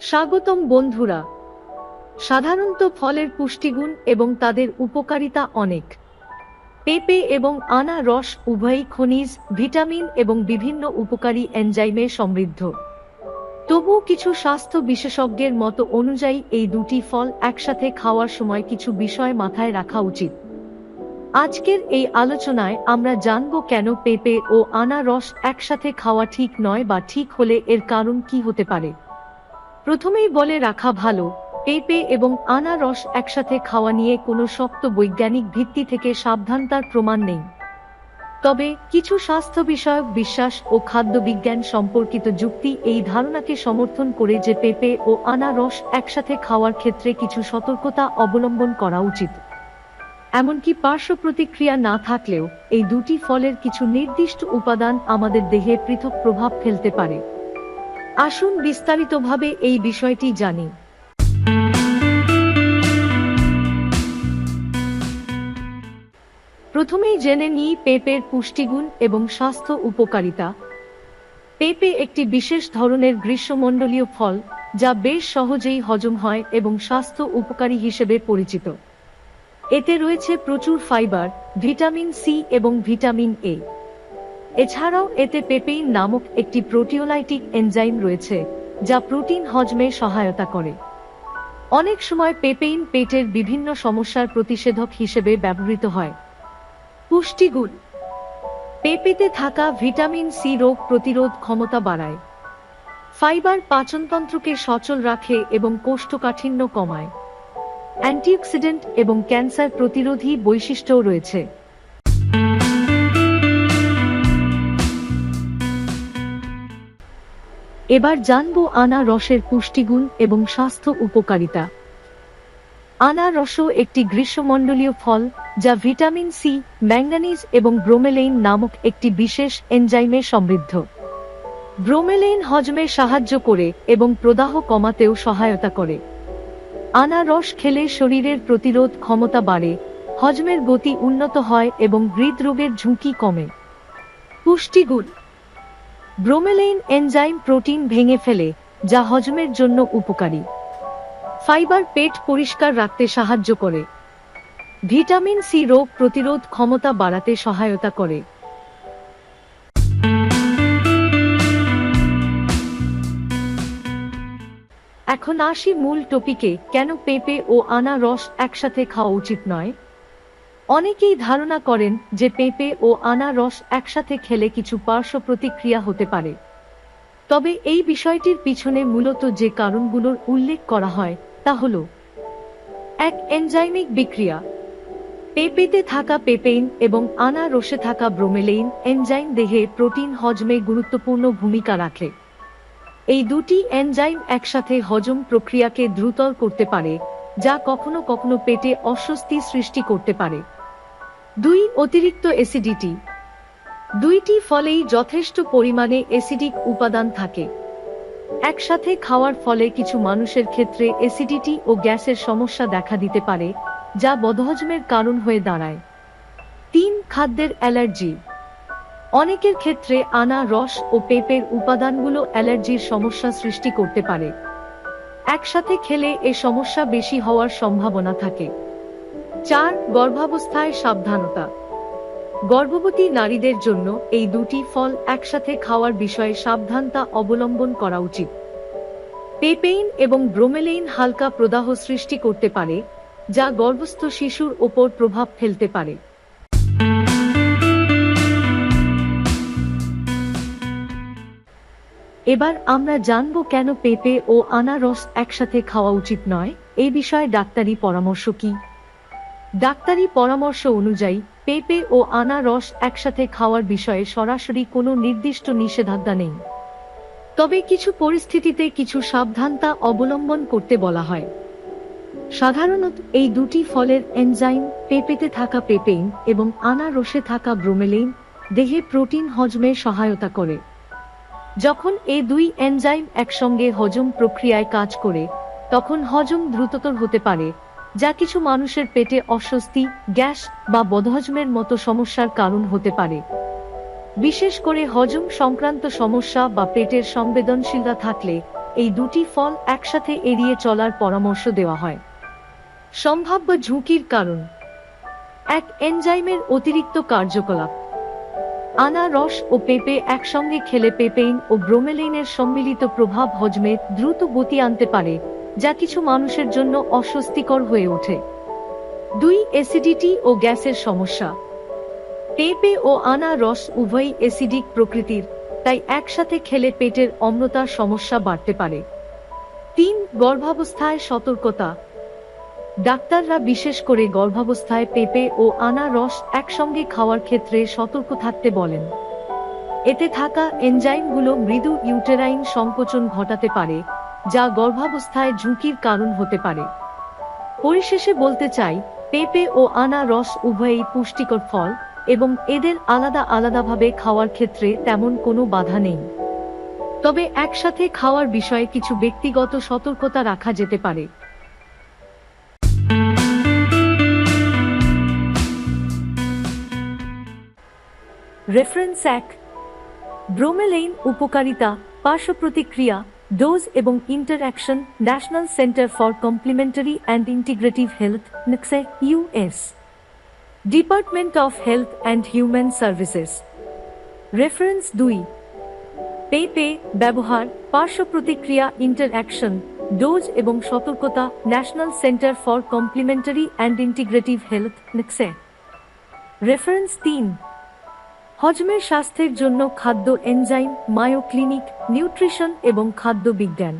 স্বাগতম বন্ধুরা। সাধারণত ফলের পুষ্টিগুণ এবং তাদের উপকারিতা অনেক। পেঁপে এবং আনা রস উভয়ই খনিজ, ভিটামিন এবং বিভিন্ন উপকারী এনজাইমে সমৃদ্ধ। তবুও কিছু স্বাস্থ্য বিশেষজ্ঞের মতো অনুযায়ী এই দুটি ফল একসাথে খাওয়ার সময় কিছু বিষয় মাথায় রাখা উচিত। আজকের এই আলোচনায় আমরা জানব কেন পেঁপে ও আনারস একসাথে খাওয়া ঠিক নয় বা ঠিক হলে এর কারণ কি হতে পারে। প্রথমেই বলে রাখা ভালো, পেঁপে এবং আনারস একসাথে খাওয়া নিয়ে কোনো শক্ত বৈজ্ঞানিক ভিত্তি থেকে সাবধানতার প্রমাণ নেই। তবে কিছু স্বাস্থ্য বিষয়ক বিশ্বাস ও খাদ্য বিজ্ঞান সম্পর্কিত যুক্তি এই ধারণাকে সমর্থন করে যে পেঁপে ও আনারস একসাথে খাওয়ার ক্ষেত্রে কিছু সতর্কতা অবলম্বন করা উচিত। এমনকি পার্শ্ব প্রতিক্রিয়া না থাকলেও এই দুটি ফলের কিছু নির্দিষ্ট উপাদান আমাদের দেহে পৃথক প্রভাব ফেলতে পারে। আসুন বিস্তারিতভাবে এই বিষয়টি জানি। প্রথমেই জেনে নিই পেঁপের পুষ্টিগুণ এবং স্বাস্থ্য উপকারিতা। পেঁপে একটি বিশেষ ধরনের গ্রীষ্মমণ্ডলীয় ফল, যা বেশ সহজেই হজম হয় এবং স্বাস্থ্য উপকারী হিসেবে পরিচিত। এতে রয়েছে প্রচুর ফাইবার, ভিটামিন সি এবং ভিটামিন এ। এছাড়াও এতে পেপেইন নামক একটি প্রোটিওলাইটিক এনজাইম রয়েছে, যা প্রোটিন হজমে সহায়তা করে। অনেক সময় পেপেইন পেটের বিভিন্ন সমস্যার প্রতিষেধক হিসেবে ব্যবহৃত হয়। পুষ্টিগুণ পেঁপেতে থাকা ভিটামিন সি রোগ প্রতিরোধ ক্ষমতা বাড়ায়। ফাইবার পাচনতন্ত্রকে সচল রাখে এবং কোষ্ঠকাঠিন্য কমায়। অ্যান্টিঅক্সিডেন্ট এবং ক্যান্সার প্রতিরোধী বৈশিষ্ট্যও রয়েছে। এবার জানব আনা রসের পুষ্টিগুণ এবং স্বাস্থ্য উপকারিতা। আনারসও একটি গ্রীষ্মমণ্ডলীয় ফল, যা ভিটামিন সি ম্যাঙ্গানিজ এবং ব্রোমেলেইন নামক একটি বিশেষ এনজাইমে সমৃদ্ধ। ব্রোমেলেইন হজমে সাহায্য করে এবং প্রদাহ কমাতেও সহায়তা করে। আনারস খেলে শরীরের প্রতিরোধ ক্ষমতা বাড়ে, হজমের গতি উন্নত হয় এবং হৃদরোগের ঝুঁকি কমে। পুষ্টিগুণ ব্রোমেলেইন এনজাইম প্রোটিন ভেঙে ফেলে, যা হজমের জন্য উপকারী। ফাইবার পেট পরিষ্কার রাখতে সাহায্য করে। ভিটামিন সি রোগ প্রতিরোধ ক্ষমতা বাড়াতে সহায়তা করে। এখন আসি মূল টপিকে, কেন পেঁপে ও আনারস একসাথে খাওয়া উচিত নয়? অনেকেই ধারণা করেন যে পেঁপে ও আনারস একসাথে খেলে কিছু পার্শ্ব প্রতিক্রিয়া হতে পারে। তবে এই বিষয়টির পিছনে মূলত যে কারণগুলোর উল্লেখ করা হয়, তা হল এক, এনজাইমিক বিক্রিয়া। পেঁপেতে থাকা পেপেইন এবং আনারসে থাকা ব্রোমেলেইন এনজাইম দেহে প্রোটিন হজমে গুরুত্বপূর্ণ ভূমিকা রাখে। এই দুটি এনজাইম একসাথে হজম প্রক্রিয়াকে দ্রুতর করতে পারে, যা কখনো কখনো পেটে অস্বস্তি সৃষ্টি করতে পারে। দুই অতিরিক্ত অ্যাসিডিটি। দুইটি ফলেই যথেষ্ট পরিমাণে অ্যাসিডিক উপাদান থাকে। একসাথে খাওয়ার ফলে কিছু মানুষের ক্ষেত্রে অ্যাসিডিটি ও গ্যাসের সমস্যা দেখা দিতে পারে, যা বদহজমের কারণ হয়ে দাঁড়ায়। তিন, খাদ্যের অ্যালার্জি। অনেকের ক্ষেত্রে আনা রস ও পেঁপের উপাদানগুলো অ্যালার্জির সমস্যা সৃষ্টি করতে পারে। একসাথে খেলে এ সমস্যা বেশি হওয়ার সম্ভাবনা থাকে। চার, গর্ভাবস্থায় সাবধানতা। গর্ভবতী নারীদের জন্য এই দুটি ফল একসাথে খাওয়ার বিষয়ে সাবধানতা অবলম্বন করা উচিত। পেপেইন এবং ব্রোমেলেইন হালকা প্রদাহ সৃষ্টি করতে পারে, যা গর্ভস্থ শিশুর ওপর প্রভাব ফেলতে পারে। এবার আমরা জানব কেন পেঁপে ও আনারস একসাথে খাওয়া উচিত নয় এই বিষয়ে ডাক্তারি পরামর্শ কি? ডাক্তারি পরামর্শ অনুযায়ী, পেঁপে ও আনারস একসাথে খাওয়ার বিষয়ে সরাসরি কোনো নির্দিষ্ট নিষেধাজ্ঞা নেই। তবে কিছু পরিস্থিতিতে কিছু সাবধানতা অবলম্বন করতে বলা হয়। সাধারণত এই দুটি ফলের এনজাইম, পেঁপেতে থাকা পেপেইন এবং আনারসে থাকা ব্রোমেলেইন দেহে প্রোটিন হজমে সহায়তা করে। যখন এই দুই এনজাইম একসঙ্গে হজম প্রক্রিয়ায় কাজ করে, তখন হজম দ্রুততর হতে পারে, যা কিছু মানুষের পেটে অস্বস্তি, গ্যাস বা বদহজমের মতো সমস্যার কারণ হতে পারে। বিশেষ করে হজম সংক্রান্ত সমস্যা বা পেটের সংবেদনশীলতা থাকলে, এই দুটি ফল একসাথে এড়িয়ে চলার পরামর্শ দেওয়া হয়। সম্ভাব্য ঝুঁকির কারণ। এক এনজাইমের অতিরিক্ত কার্যকলাপ। আনারস ও পেঁপে একসঙ্গে খেলে পেপেইন ও ব্রোমেলাইনের সম্মিলিত প্রভাব হজমে দ্রুত গতি আনতে পারে, যা কিছু মানুষের জন্য অস্বস্তিকর হয়ে ওঠে। দুই, অ্যাসিডিটি ও গ্যাসের সমস্যা। পেঁপে ও আনারস উভয়ই অ্যাসিডিক প্রকৃতির, তাই একসাথে খেলে পেটের অম্লতার সমস্যা বাড়তে পারে। তিন, গর্ভাবস্থায় সতর্কতা। ডাক্তাররা বিশেষ করে গর্ভাবস্থায় পেঁপে ও আনারস একসঙ্গে খাওয়ার ক্ষেত্রে সতর্ক থাকতে বলেন। এতে থাকা এনজাইমগুলো মৃদু ইউটেরাইন সংকোচন ঘটাতে পারে, যা গর্ভাবস্থায় ঝুঁকির কারণ হতে পারে। পরিশেষে বলতে চাই, পেঁপে ও আনারস উভয়ই পুষ্টিকর ফল এবং এদের আলাদা আলাদাভাবে খাওয়ার ক্ষেত্রে তেমন কোনো বাধা নেই। তবে একসাথে খাওয়ার বিষয়ে কিছু ব্যক্তিগত সতর্কতা রাখা যেতে পারে। রেফারেন্স এক. ব্রোমেলাইন উপকারিতা পার্শ্ব প্রতিক্রিয়া ডোজ এবং interaction national centre for complementary and integrative health নেক্সে US department of health and human services reference দুই. পেপে ব্যবহার পার্শ্ব প্রতিক্রিয়া ইন্টারঅ্যাকশন ডোজ এবং সতর্কতা national centre for complementary and integrative health নেক্সে reference তিন. হজমের স্বাস্থ্যের জন্য খাদ্য এনজাইম মায়োক্লিনিক নিউট্রিশন এবং খাদ্য বিজ্ঞান।